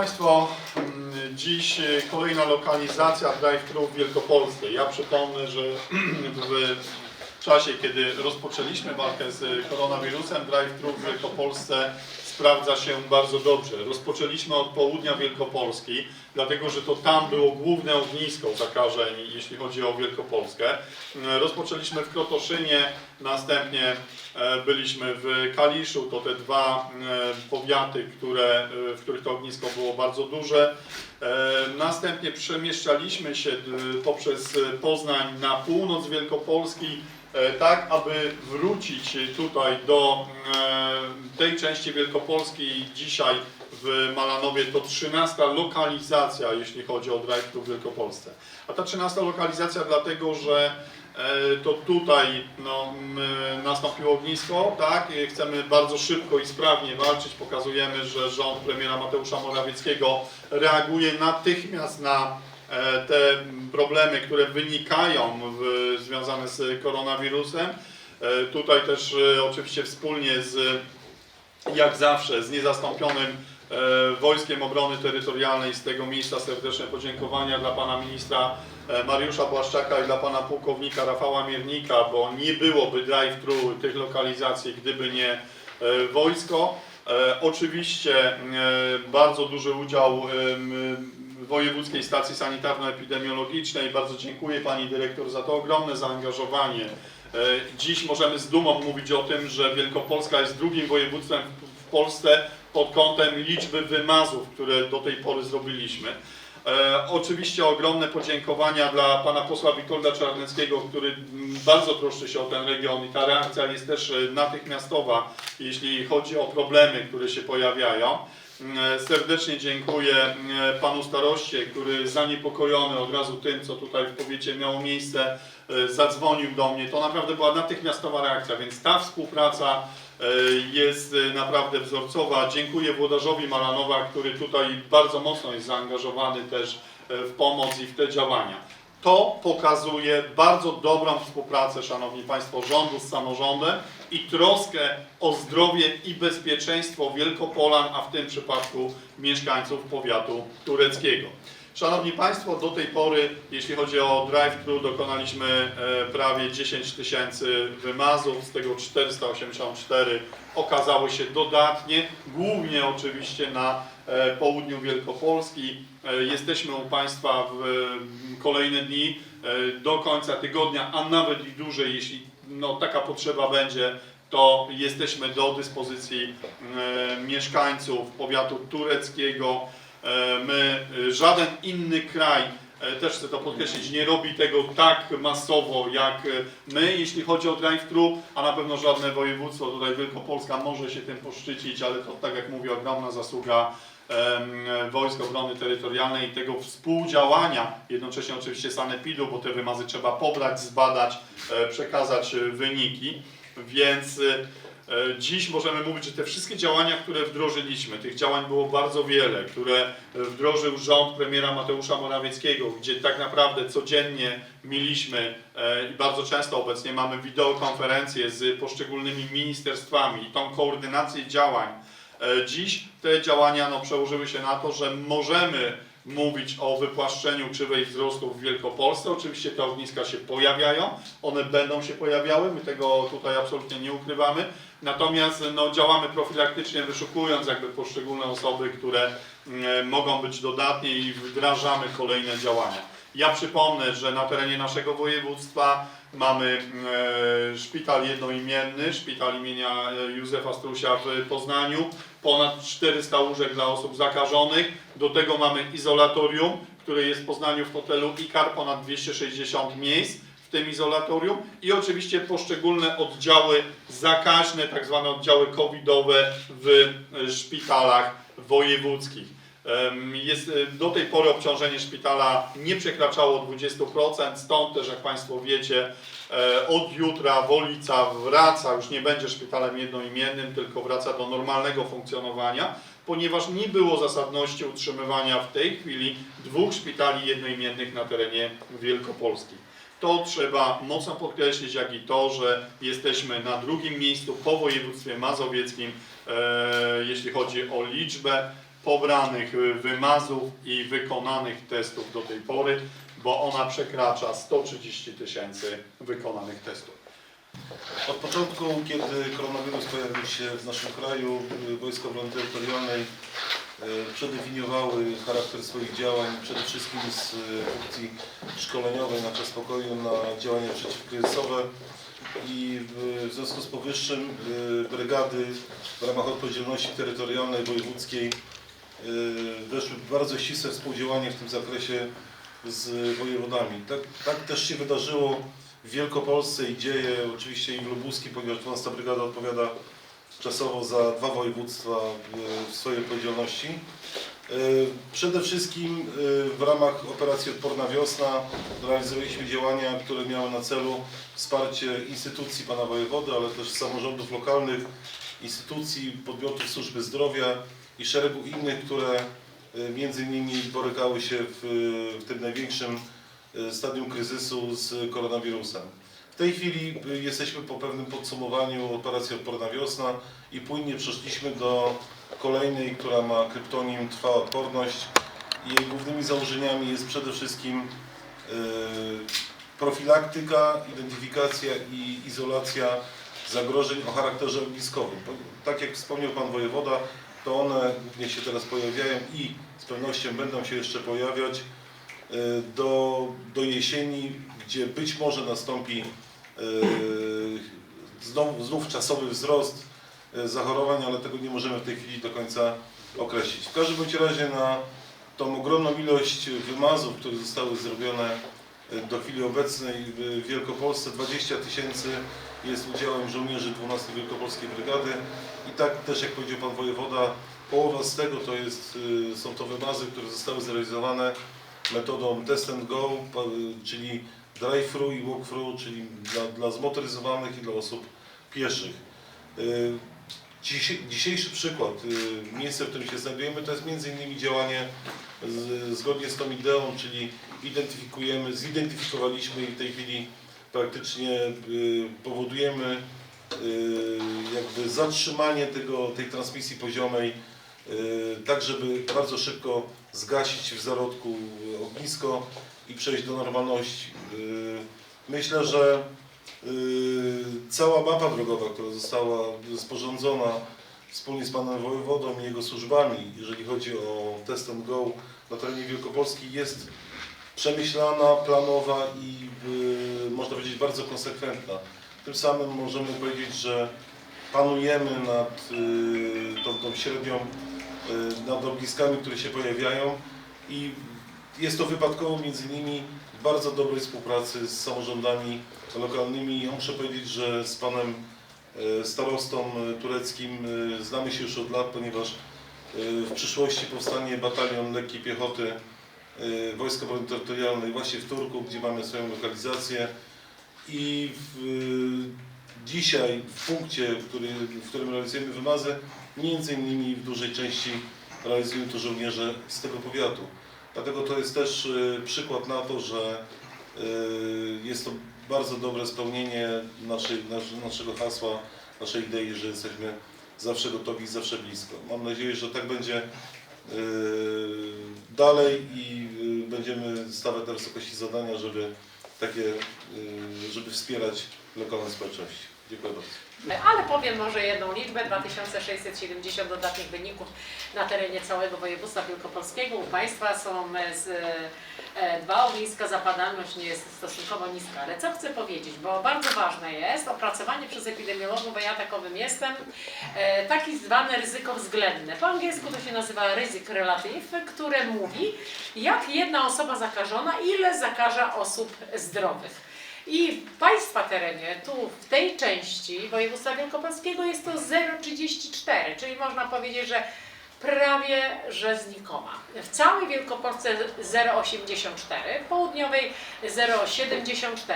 Państwo, mm, dziś e, kolejna lokalizacja drive-thru w Wielkopolsce. Ja przypomnę, że w czasie, kiedy rozpoczęliśmy walkę z koronawirusem, drive-thru w Wielkopolsce sprawdza się bardzo dobrze. Rozpoczęliśmy od południa Wielkopolski, dlatego że to tam było główne ognisko zakażeń, jeśli chodzi o Wielkopolskę. Rozpoczęliśmy w Krotoszynie, następnie e, byliśmy w Kaliszu, to te dwa e, powiaty, które, e, w których to ognisko było bardzo duże. Następnie przemieszczaliśmy się poprzez Poznań na północ Wielkopolski, tak aby wrócić tutaj do e, tej części Wielkopolski dzisiaj w Malanowie to 13 lokalizacja, jeśli chodzi o drive w Wielkopolsce. A ta 13 lokalizacja dlatego, że e, to tutaj no, nastąpiło ognisko, tak? Chcemy bardzo szybko i sprawnie walczyć. Pokazujemy, że rząd premiera Mateusza Morawieckiego reaguje natychmiast na e, te problemy, które wynikają w, związane z koronawirusem. E, Tutaj też e, oczywiście wspólnie z jak zawsze z niezastąpionym e, Wojskiem Obrony Terytorialnej. Z tego miejsca serdeczne podziękowania dla pana ministra Mariusza Błaszczaka i dla pana pułkownika Rafała Miernika, bo nie byłoby drive-thru tych lokalizacji, gdyby nie wojsko. Oczywiście bardzo duży udział Wojewódzkiej Stacji Sanitarno-Epidemiologicznej. Bardzo dziękuję pani dyrektor za to ogromne zaangażowanie. E, Dziś możemy z dumą mówić o tym, że Wielkopolska jest drugim województwem w- Polsce pod kątem liczby wymazów, które do tej pory zrobiliśmy. E, oczywiście ogromne podziękowania dla pana posła Witolda Czarneckiego, który mm, bardzo troszczy się o ten region i ta reakcja jest też e, natychmiastowa, jeśli chodzi o problemy, które się pojawiają. Mm, Serdecznie dziękuję mm, panu staroście, który zaniepokojony od razu tym, co tutaj w powiecie miało miejsce, e, zadzwonił do mnie. To naprawdę była natychmiastowa reakcja, więc ta współpraca e, jest e, naprawdę wzorcowa. Dziękuję włodarzowi Malanowa, który tutaj bardzo mocno jest zaangażowany też e, w pomoc i w te działania. To pokazuje bardzo dobrą współpracę, Szanowni Państwo, rządu z samorządem i troskę o zdrowie i bezpieczeństwo Wielkopolan, a w tym przypadku mieszkańców powiatu tureckiego. Szanowni Państwo, do tej pory, jeśli chodzi o drive-thru, dokonaliśmy e, prawie 10 tysięcy wymazów, z tego 484 okazały się dodatnie, głównie oczywiście na południu Wielkopolski. E, Jesteśmy u Państwa w e, kolejne dni, e, do końca tygodnia, a nawet i dłużej, jeśli no, taka potrzeba będzie, to jesteśmy do dyspozycji e, mieszkańców powiatu tureckiego. E, My, e, żaden inny kraj, e, też chcę to podkreślić, nie robi tego tak masowo jak e, my, jeśli chodzi o drive-thru, a na pewno żadne województwo, tutaj Wielkopolska może się tym poszczycić, ale to tak jak mówię, ogromna zasługa Wojsk Obrony Terytorialnej i tego współdziałania, jednocześnie oczywiście sanepidu, bo te wymazy trzeba pobrać, zbadać, e, przekazać e, wyniki, więc e, dziś możemy mówić, że te wszystkie działania, które wdrożyliśmy, tych działań było bardzo wiele, które wdrożył rząd premiera Mateusza Morawieckiego, gdzie tak naprawdę codziennie mieliśmy i bardzo często obecnie mamy wideokonferencje z poszczególnymi ministerstwami i tą koordynację działań. E, Dziś te działania no, przełożyły się na to, że możemy mówić o wypłaszczeniu krzywej wzrostu w Wielkopolsce. Oczywiście te ogniska się pojawiają, one będą się pojawiały, my tego tutaj absolutnie nie ukrywamy. Natomiast no, działamy profilaktycznie, wyszukując jakby poszczególne osoby, które mm, mogą być dodatnie i wdrażamy kolejne działania. Ja przypomnę, że na terenie naszego województwa mamy e, szpital jednoimienny, szpital imienia e, Józefa Strusia w Poznaniu, ponad 400 łóżek dla osób zakażonych. Do tego mamy izolatorium, które jest w Poznaniu w hotelu IKAR, ponad 260 miejsc w tym izolatorium i oczywiście poszczególne oddziały zakaźne, tak zwane oddziały covidowe w szpitalach wojewódzkich. Jest e, do tej pory obciążenie szpitala nie przekraczało 20%, stąd też jak Państwo wiecie, e, od jutra Wolica wraca, już nie będzie szpitalem jednoimiennym, tylko wraca do normalnego funkcjonowania, ponieważ nie było zasadności utrzymywania w tej chwili dwóch szpitali jednoimiennych na terenie Wielkopolski. To trzeba mocno podkreślić, jak i to, że jesteśmy na drugim miejscu po województwie mazowieckim, e, jeśli chodzi o liczbę pobranych y, wymazów i wykonanych testów do tej pory, bo ona przekracza 130 tysięcy wykonanych testów. Od początku, kiedy koronawirus pojawił się w naszym kraju, y, Wojska Obrony Terytorialnej y, przedefiniowały charakter swoich działań przede wszystkim z funkcji szkoleniowej na czas spokoju na działania przeciwkryzysowe i w- związku z powyższym brygady w ramach odpowiedzialności terytorialnej wojewódzkiej weszły w bardzo ścisłe współdziałanie w tym zakresie z wojewodami. Tak, tak też się wydarzyło w Wielkopolsce i dzieje oczywiście i w Lubuskim, ponieważ 12 Brygada odpowiada czasowo za dwa województwa y, w swojej odpowiedzialności. Y, Przede wszystkim y, w ramach operacji Odporna Wiosna realizowaliśmy działania, które miały na celu wsparcie instytucji pana wojewody, ale też samorządów lokalnych, instytucji, podmiotów służby zdrowia i szeregu innych, które y, między innymi borykały się w, w tym największym y, stadium kryzysu z koronawirusem. W tej chwili y, jesteśmy po pewnym podsumowaniu operacji Odporna Wiosna i płynnie przeszliśmy do kolejnej, która ma kryptonim Trwała Odporność. Jej głównymi założeniami jest przede wszystkim profilaktyka, identyfikacja i izolacja zagrożeń o charakterze ogniskowym. Tak jak wspomniał Pan Wojewoda, to one głównie się teraz pojawiają i z pewnością będą się jeszcze pojawiać y, do, do jesieni, gdzie być może nastąpi y, znów, znów czasowy wzrost y, zachorowań, ale tego nie możemy w tej chwili do końca określić. W każdym bądź razie na tą ogromną ilość wymazów, które zostały zrobione do chwili obecnej w Wielkopolsce, 20 tysięcy jest udziałem żołnierzy 12 Wielkopolskiej Brygady i tak też jak powiedział Pan Wojewoda, połowa z tego to jest, y, są to wymazy, które zostały zrealizowane metodą test and go, czyli drive-thru i walk-thru, czyli dla, dla zmotoryzowanych i dla osób pieszych. Y, dzisiejszy przykład, y, miejsce, w którym się znajdujemy, to jest innymi działanie z, zgodnie z tą ideą, czyli identyfikujemy, zidentyfikowaliśmy i w tej chwili praktycznie y, powodujemy y, jakby zatrzymanie tego, tej transmisji poziomej, y, tak żeby bardzo szybko zgasić w zarodku ognisko i przejść do normalności. Myślę, że cała mapa drogowa, która została sporządzona wspólnie z panem wojewodą i jego służbami, jeżeli chodzi o test and go na terenie Wielkopolski jest przemyślana, planowa i y, można powiedzieć bardzo konsekwentna. Tym samym możemy powiedzieć, że panujemy nad y, tą, tą średnią, y, nad ogniskami, które się pojawiają i jest to wypadkowo między innymi bardzo dobrej współpracy z samorządami lokalnymi. Ja muszę powiedzieć, że z panem e, starostą e, tureckim e, znamy się już od lat, ponieważ w przyszłości powstanie batalion lekkiej piechoty Wojska Obrony Terytorialnej właśnie w Turku, gdzie mamy swoją lokalizację i w, e, dzisiaj w punkcie, w, który, w którym realizujemy wymazy, między innymi w dużej części realizują to żołnierze z tego powiatu. Dlatego to jest też e, przykład na to, że jest to bardzo dobre spełnienie naszej, nasz- naszego hasła, naszej idei, że jesteśmy zawsze gotowi i zawsze blisko. Mam nadzieję, że tak będzie dalej i e, będziemy stawiać na wysokości zadania, żeby takie, e, żeby wspierać lokalne społeczności. Dziękuję bardzo. Ale powiem może jedną liczbę, 2670 dodatnich wyników na terenie całego województwa wielkopolskiego. U Państwa są e, z, e, dwa ogniska, zapadalność nie jest stosunkowo niska. Ale co chcę powiedzieć, bo bardzo ważne jest opracowanie przez epidemiologów, bo ja takowym jestem, e, taki zwany ryzyko względne. Po angielsku to się nazywa ryzyk relative, które mówi, jak jedna osoba zakażona, ile zakaża osób zdrowych. I w Państwa terenie, tu w tej części województwa wielkopolskiego jest to 0,34, czyli można powiedzieć, że prawie że znikoma. W całej Wielkopolsce 0,84, w południowej 0,74.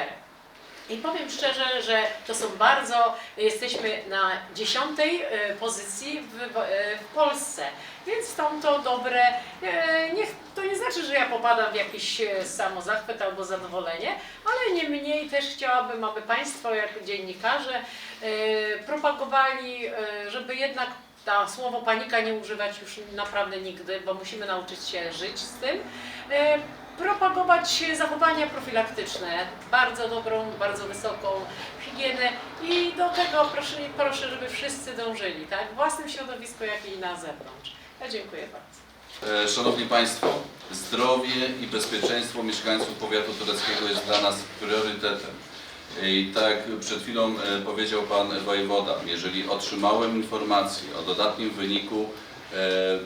I powiem szczerze, że to są bardzo, jesteśmy na dziesiątej e, pozycji w, e, w Polsce, więc są to dobre, e, niech, znaczy, że ja popadam w jakiś e, samozachwyt albo zadowolenie, ale niemniej też chciałabym, aby Państwo jako dziennikarze e, propagowali, e, żeby jednak ta słowo panika nie używać już naprawdę nigdy, bo musimy nauczyć się żyć z tym. Propagować zachowania profilaktyczne, bardzo dobrą, bardzo wysoką higienę i do tego proszę, proszę żeby wszyscy dążyli, tak? W własnym środowisku, jak i na zewnątrz. Ja dziękuję bardzo. E, Szanowni Państwo, zdrowie i bezpieczeństwo mieszkańców powiatu tureckiego jest dla nas priorytetem. I tak przed chwilą e, powiedział Pan Wojewoda, jeżeli otrzymałem informację o dodatnim wyniku, e,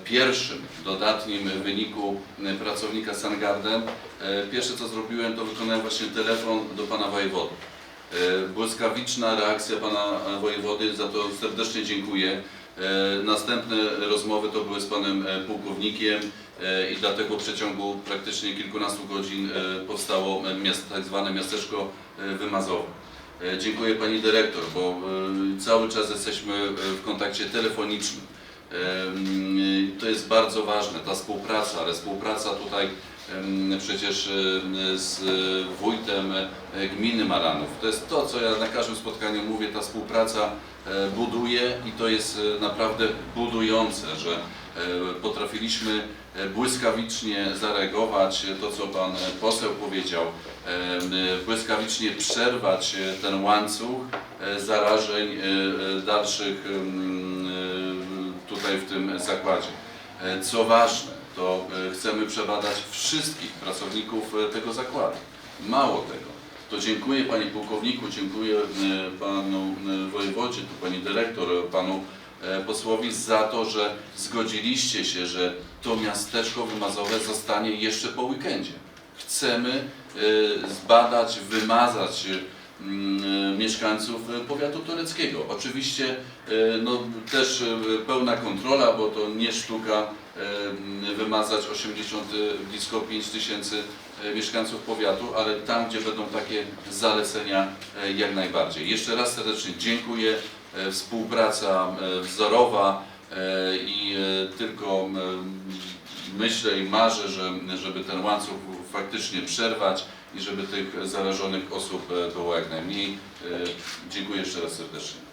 pierwszym dodatnim wyniku e, pracownika Sangarden, e, pierwsze co zrobiłem to wykonałem właśnie telefon do Pana Wojewody. E, Błyskawiczna reakcja Pana Wojewody, za to serdecznie dziękuję. E, Następne rozmowy to były z panem e, pułkownikiem e, i dlatego w przeciągu praktycznie kilkunastu godzin powstało tak zwane miasteczko wymazowe. Dziękuję pani dyrektor, bo cały czas jesteśmy w kontakcie telefonicznym. Mm, To jest bardzo ważne, ta współpraca, ale współpraca tutaj przecież z wójtem gminy Maranów. To jest to, co ja na każdym spotkaniu mówię, ta współpraca buduje i to jest e, naprawdę budujące, że e, potrafiliśmy e, błyskawicznie zareagować, e, to co Pan e, poseł powiedział, e, e, błyskawicznie przerwać e, ten łańcuch e, zarażeń e, e, dalszych e, tutaj w tym zakładzie. E, Co ważne, to e, chcemy przebadać wszystkich pracowników e, tego zakładu. Mało tego, to dziękuję Panie Pułkowniku, dziękuję e, Panu e, Wojewodzie, tu Pani Dyrektor, Panu e, posłowi za to, że zgodziliście się, że to miasteczko wymazowe zostanie jeszcze po weekendzie. Chcemy zbadać, wymazać mieszkańców powiatu tureckiego. Oczywiście no, też pełna kontrola, bo to nie sztuka wymazać 80, e, blisko 5 tysięcy mieszkańców powiatu, ale tam, gdzie będą takie zalecenia, e, jak najbardziej. Jeszcze raz serdecznie dziękuję. E, Współpraca e, wzorowa e, i e, tylko myślę i marzę, że, żeby ten łańcuch faktycznie przerwać i żeby tych zarażonych osób e, było jak najmniej. E, Dziękuję jeszcze raz serdecznie.